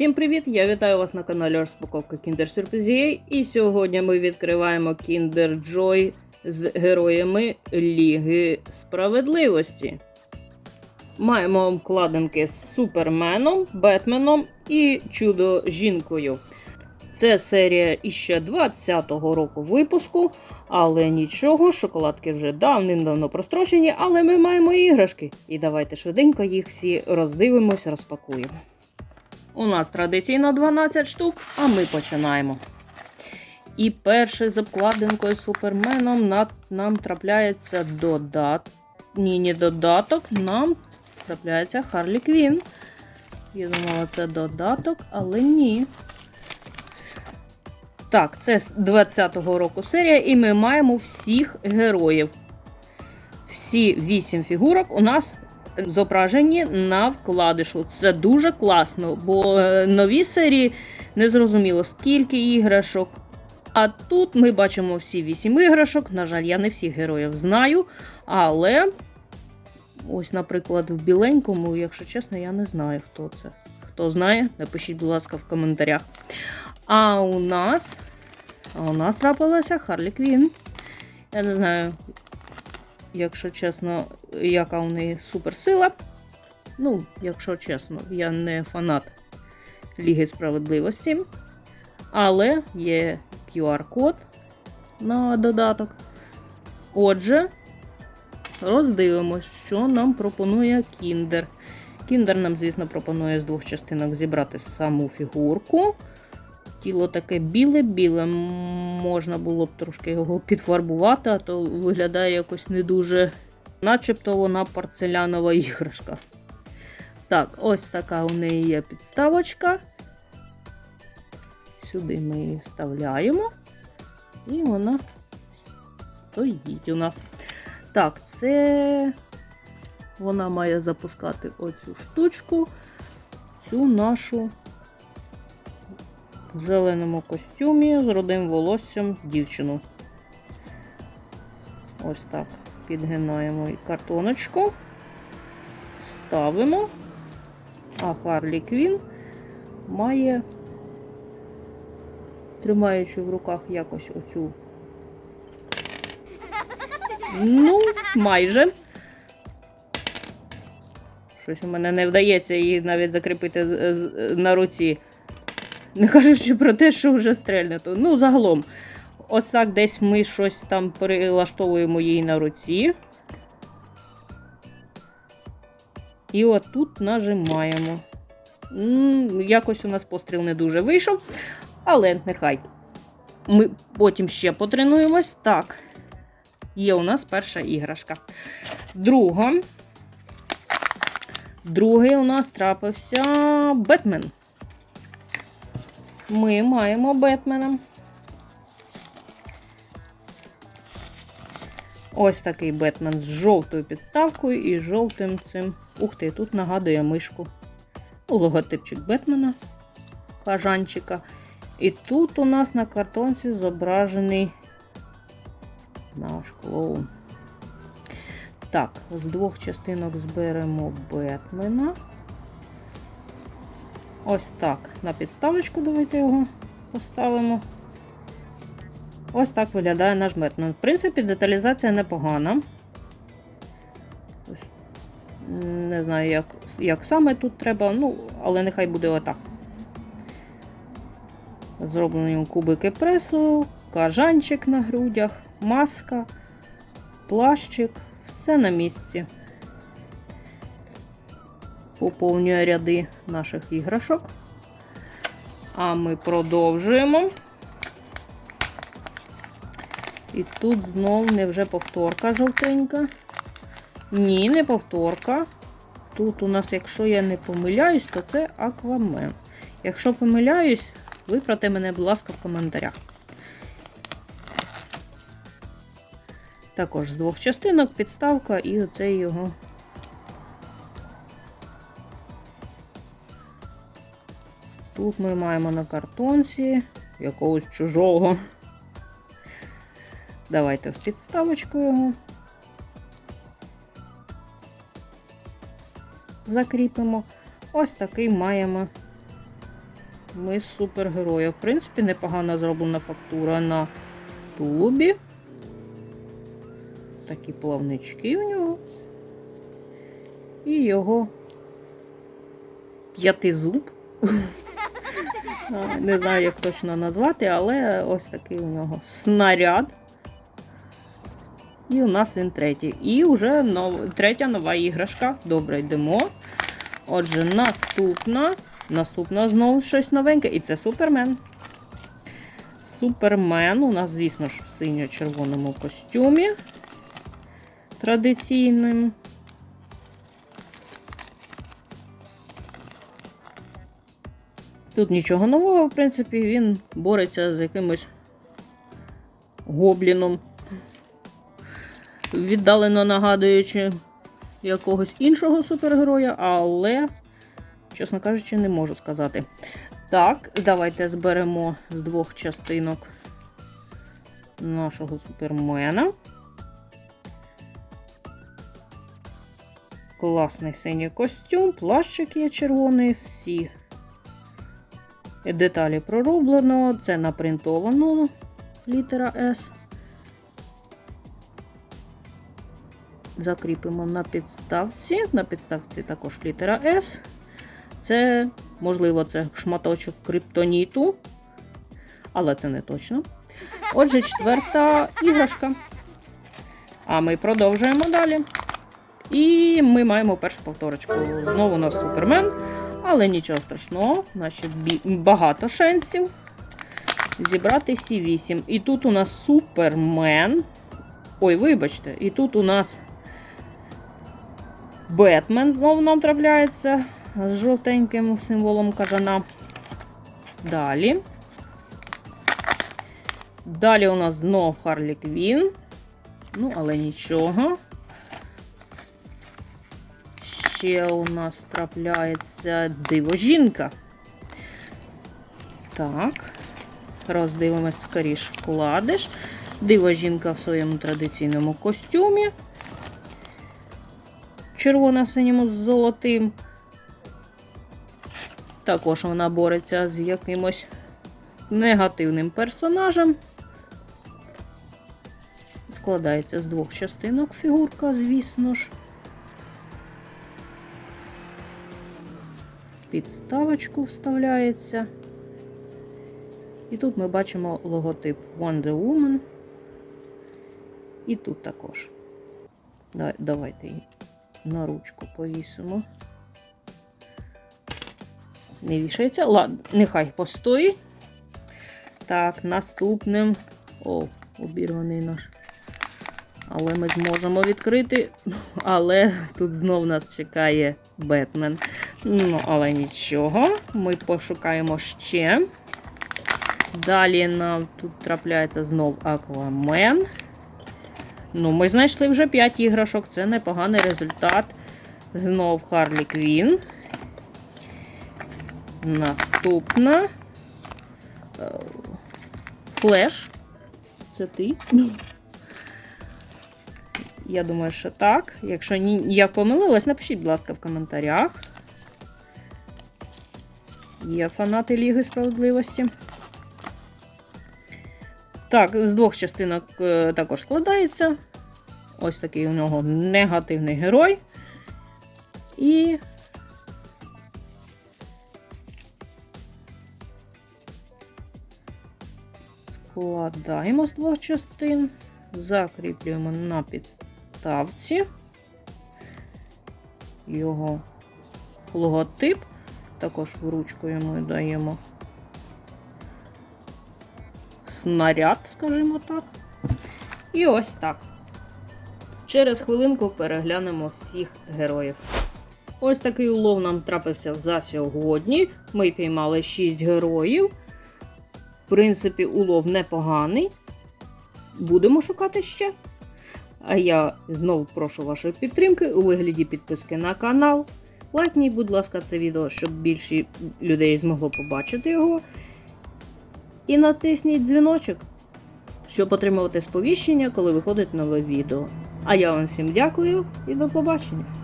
Всім привіт! Я вітаю вас на каналі Розпаковка Kinder Surprise. І сьогодні ми відкриваємо Kinder Joy з героями Ліги Справедливості. Маємо обкладинки з Суперменом, Бетменом і Чудо жінкою. Це серія іще 20-го року випуску, але нічого, шоколадки вже давним-давно прострочені, але ми маємо іграшки. І давайте швиденько їх всі роздивимось, розпакуємо. У нас традиційно 12 штук, а ми починаємо. І перший з обкладинкою суперменом нам трапляється додат... Ні, не додаток, нам трапляється Харлі Квін. Я думала, це додаток, але ні. Так, це з 20-го року серія, і ми маємо всіх героїв. Всі 8 фігурок у нас зображені на вкладишу. Це дуже класно, бо е, нові серії не зрозуміло, скільки іграшок. А тут ми бачимо всі 8 іграшок. На жаль, я не всіх героїв знаю. Але ось, наприклад, в біленькому, якщо чесно, я не знаю, хто це. Хто знає, напишіть, будь ласка, в коментарях. А у нас, а у нас трапилася Харлі Квін. Я не знаю, якщо чесно, яка у неї суперсила. Ну, якщо чесно, я не фанат Ліги справедливості. Але є QR-код на додаток. Отже, роздивимось, що нам пропонує Кіндер. Кіндер нам, звісно, пропонує з двох частинок зібрати саму фігурку. Тіло таке біле-біле, можна було б трошки його підфарбувати, а то виглядає якось не дуже, начебто вона порцелянова іграшка. Так, ось така у неї є підставочка. Сюди ми її вставляємо. І вона стоїть у нас. Так, це вона має запускати оцю штучку, цю нашу в зеленому костюмі з рудим волоссям дівчину. Ось так. Підгинаємо і картоночку, ставимо. А Харлі Квін має, тримаючи в руках якось оцю. Ну, майже. Щось у мене не вдається її навіть закріпити на руці. Не кажучи про те, що вже стрельнуто. Ну, загалом, ось так десь ми щось там перелаштовуємо її на руці. І отут нажимаємо. Якось у нас постріл не дуже вийшов, але нехай. Ми потім ще потренуємось. Так, є у нас перша іграшка. Друга. Другий у нас трапився Бетмен. Ми маємо Бетмена. Ось такий Бетмен з жовтою підставкою і жовтим цим. Ух ти, тут нагадує мишку. Ну, Логотипчик Бетмена, кажанчика. І тут у нас на картонці зображений наш клоун. Так, з двох частинок зберемо Бетмена. Ось так. На підставочку давайте його поставимо. Ось так виглядає наш Бетмен. В принципі, деталізація непогана. Не знаю, як, як саме тут треба, ну, але нехай буде отак. Зроблені кубики пресу, кажанчик на грудях, маска, плащик, все на місці. Поповнює ряди наших іграшок. А ми продовжуємо. І тут знов невже повторка жовтенька. Ні, не повторка. Тут у нас, якщо я не помиляюсь, то це аквамен. Якщо помиляюсь, виправте мене, будь ласка, в коментарях. Також з двох частинок підставка і оцей його. Тут ми маємо на картонці якогось чужого. Давайте в підставочку його. Закріпимо. Ось такий маємо ми супергероя. В принципі, непогано зроблена фактура на тулубі. Такі плавнички у нього. І його п'ятизуб. Не знаю, як точно назвати, але ось такий у нього снаряд. І у нас він третій. І вже нов... третя нова іграшка. Добре, йдемо. Отже, наступна. Наступна знову щось новеньке. І це Супермен. Супермен у нас, звісно ж, в синьо-червоному костюмі. Традиційним. Тут нічого нового, в принципі, він бореться з якимось гобліном, віддалено нагадуючи якогось іншого супергероя, але, чесно кажучи, не можу сказати. Так, давайте зберемо з двох частинок нашого супермена. Класний синій костюм, плащик є червоний, всі деталі пророблено, це напринтовано літера S. Закріпимо на підставці. На підставці також літера S. Це, можливо, це шматочок криптоніту, але це не точно. Отже, четверта іграшка. А ми продовжуємо далі. І ми маємо першу повторочку. Знову у нас супермен. Але нічого страшного, значить багато шансів зібрати всі вісім. І тут у нас супермен. Ой, вибачте, і тут у нас Бетмен знову нам трапляється з жовтеньким символом кажана. Далі. Далі у нас знов Харлі Квін. Ну, але нічого. Ще у нас трапляється диво жінка. Так. Роздивимось скоріш вкладиш. Диво жінка в своєму традиційному костюмі. Червоно-синьому з золотим. Також вона бореться з якимось негативним персонажем. Складається з двох частинок фігурка, звісно ж. Підставочку вставляється. І тут ми бачимо логотип Wonder Woman. І тут також. Давайте її на ручку повісимо. Не вішається. Ладно, нехай постоїть. Так, наступним. О, обірваний наш. Але ми зможемо відкрити. Але тут знов нас чекає Бетмен. Ну, але нічого. Ми пошукаємо ще. Далі нам тут трапляється знов Аквамен. Ну, ми знайшли вже 5 іграшок. Це непоганий результат. Знов Харлі Квін. Наступна. Е, Флеш. Це ти? Я думаю, що так. Якщо ні, я помилилась, напишіть, будь ласка, в коментарях. Є фанати Ліги справедливості. Так, з двох частинок е, також складається. Ось такий у нього негативний герой. І. Складаємо з двох частин, закріплюємо на підставці його логотип. Також в ручку йому даємо снаряд, скажімо так. І ось так. Через хвилинку переглянемо всіх героїв. Ось такий улов нам трапився за сьогодні. Ми піймали 6 героїв. В принципі, улов непоганий. Будемо шукати ще. А я знову прошу вашої підтримки у вигляді підписки на канал. Лайкніть, будь ласка, це відео, щоб більше людей змогло побачити його. І натисніть дзвіночок, щоб отримувати сповіщення, коли виходить нове відео. А я вам всім дякую і до побачення!